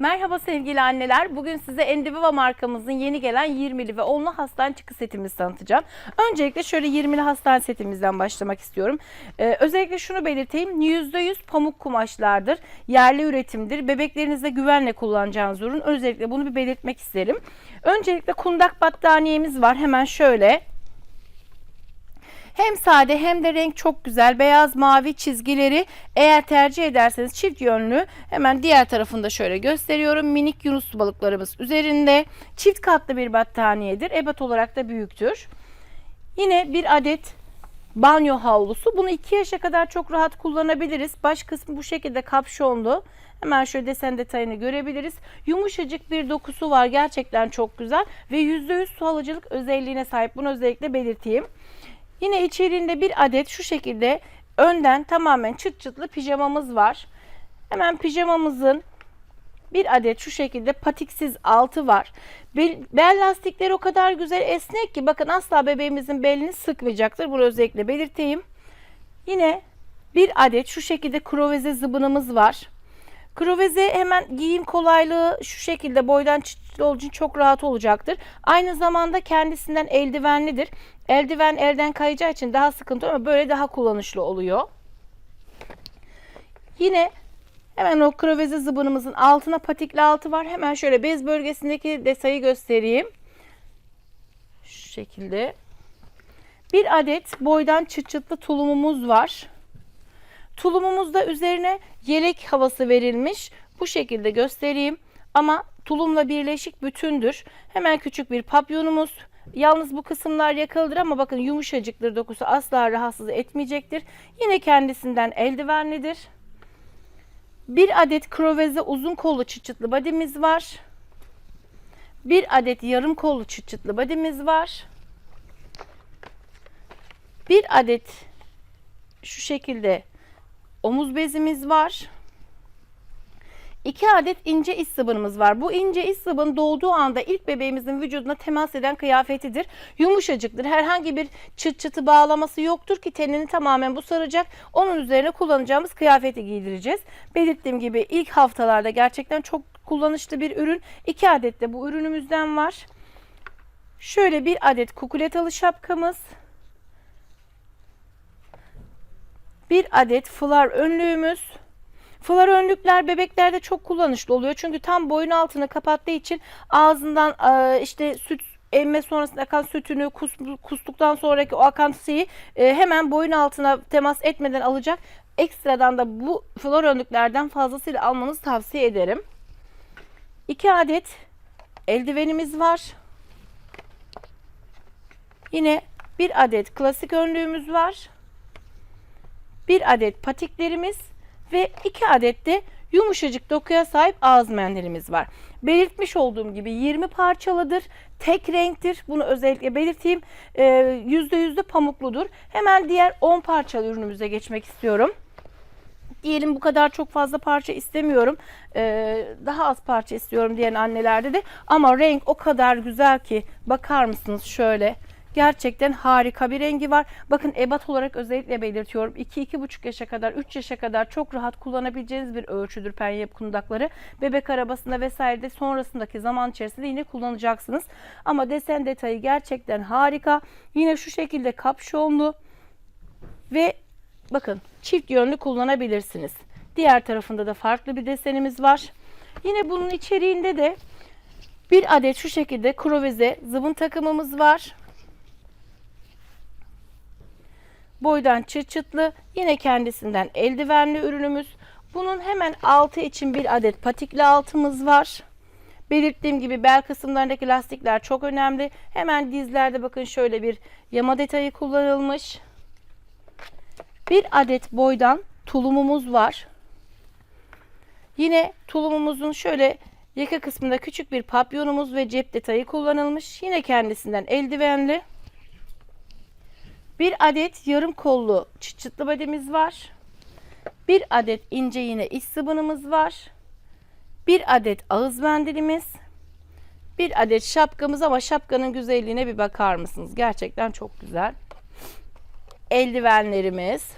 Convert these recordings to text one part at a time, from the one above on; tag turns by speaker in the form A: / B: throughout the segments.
A: Merhaba sevgili anneler. Bugün size Endiviva markamızın yeni gelen 20'li ve 10'lu hastane çıkı setimizi tanıtacağım. Öncelikle şöyle 20'li hastane setimizden başlamak istiyorum. Ee, özellikle şunu belirteyim. %100 pamuk kumaşlardır. Yerli üretimdir. Bebeklerinizde güvenle kullanacağınız ürün. Özellikle bunu bir belirtmek isterim. Öncelikle kundak battaniyemiz var. Hemen şöyle hem sade hem de renk çok güzel. Beyaz mavi çizgileri eğer tercih ederseniz çift yönlü hemen diğer tarafında şöyle gösteriyorum. Minik yunus balıklarımız üzerinde. Çift katlı bir battaniyedir. Ebat olarak da büyüktür. Yine bir adet banyo havlusu. Bunu 2 yaşa kadar çok rahat kullanabiliriz. Baş kısmı bu şekilde kapşonlu. Hemen şöyle desen detayını görebiliriz. Yumuşacık bir dokusu var. Gerçekten çok güzel. Ve %100 su alıcılık özelliğine sahip. Bunu özellikle belirteyim. Yine içeriğinde bir adet şu şekilde önden tamamen çıt çıtlı pijamamız var. Hemen pijamamızın bir adet şu şekilde patiksiz altı var. Bel, bel lastikleri o kadar güzel esnek ki bakın asla bebeğimizin belini sıkmayacaktır. Bunu özellikle belirteyim. Yine bir adet şu şekilde kroveze zıbınımız var. Kroveze hemen giyim kolaylığı şu şekilde boydan çıtlı olduğu için çok rahat olacaktır. Aynı zamanda kendisinden eldivenlidir. Eldiven elden kayacağı için daha sıkıntı ama böyle daha kullanışlı oluyor. Yine hemen o kroveze zıbınımızın altına patikli altı var. Hemen şöyle bez bölgesindeki detayı göstereyim. Şu şekilde. Bir adet boydan çıt çıtlı tulumumuz var. Tulumumuzda üzerine yelek havası verilmiş. Bu şekilde göstereyim. Ama tulumla birleşik bütündür. Hemen küçük bir papyonumuz. Yalnız bu kısımlar yakalıdır ama bakın yumuşacıktır dokusu asla rahatsız etmeyecektir. Yine kendisinden eldivenlidir. Bir adet kroveze uzun kollu çıçıtlı badimiz var. Bir adet yarım kollu çıçıtlı badimiz var. Bir adet şu şekilde omuz bezimiz var. 2 adet ince iç sıvımız var. Bu ince iç sıvın doğduğu anda ilk bebeğimizin vücuduna temas eden kıyafetidir. Yumuşacıktır. Herhangi bir çıt çıtı bağlaması yoktur ki tenini tamamen bu saracak. Onun üzerine kullanacağımız kıyafeti giydireceğiz. Belirttiğim gibi ilk haftalarda gerçekten çok kullanışlı bir ürün. 2 adet de bu ürünümüzden var. Şöyle bir adet kukuletalı şapkamız. Bir adet flar önlüğümüz. Flar önlükler bebeklerde çok kullanışlı oluyor. Çünkü tam boyun altını kapattığı için ağzından e, işte süt emme sonrasında akan sütünü kus, kustuktan sonraki o akantıyı e, hemen boyun altına temas etmeden alacak. Ekstradan da bu flar önlüklerden fazlasıyla almanızı tavsiye ederim. 2 adet eldivenimiz var. Yine bir adet klasik önlüğümüz var. Bir adet patiklerimiz ve 2 adet de yumuşacık dokuya sahip ağız mendilimiz var. Belirtmiş olduğum gibi 20 parçalıdır. Tek renktir. Bunu özellikle belirteyim. Ee, %100 de pamukludur. Hemen diğer 10 parçalı ürünümüze geçmek istiyorum. Diyelim bu kadar çok fazla parça istemiyorum. Ee, daha az parça istiyorum diyen annelerde de. Ama renk o kadar güzel ki bakar mısınız şöyle. Gerçekten harika bir rengi var. Bakın ebat olarak özellikle belirtiyorum. 2-2,5 yaşa kadar, 3 yaşa kadar çok rahat kullanabileceğiniz bir ölçüdür penye kundakları. Bebek arabasında vesairede sonrasındaki zaman içerisinde yine kullanacaksınız. Ama desen detayı gerçekten harika. Yine şu şekilde kapşonlu ve bakın çift yönlü kullanabilirsiniz. Diğer tarafında da farklı bir desenimiz var. Yine bunun içeriğinde de bir adet şu şekilde kroveze zıbın takımımız var. Boydan çıt çıtlı yine kendisinden eldivenli ürünümüz. Bunun hemen altı için bir adet patikli altımız var. Belirttiğim gibi bel kısımlarındaki lastikler çok önemli. Hemen dizlerde bakın şöyle bir yama detayı kullanılmış. Bir adet boydan tulumumuz var. Yine tulumumuzun şöyle yaka kısmında küçük bir papyonumuz ve cep detayı kullanılmış. Yine kendisinden eldivenli. Bir adet yarım kollu çıt çıtlı bademiz var. Bir adet ince yine iç sıvınımız var. Bir adet ağız mendilimiz. Bir adet şapkamız ama şapkanın güzelliğine bir bakar mısınız? Gerçekten çok güzel. Eldivenlerimiz.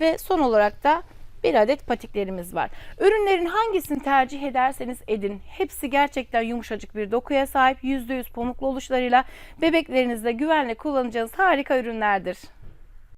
A: Ve son olarak da bir adet patiklerimiz var. Ürünlerin hangisini tercih ederseniz edin. Hepsi gerçekten yumuşacık bir dokuya sahip. %100 pamuklu oluşlarıyla bebeklerinizle güvenle kullanacağınız harika ürünlerdir.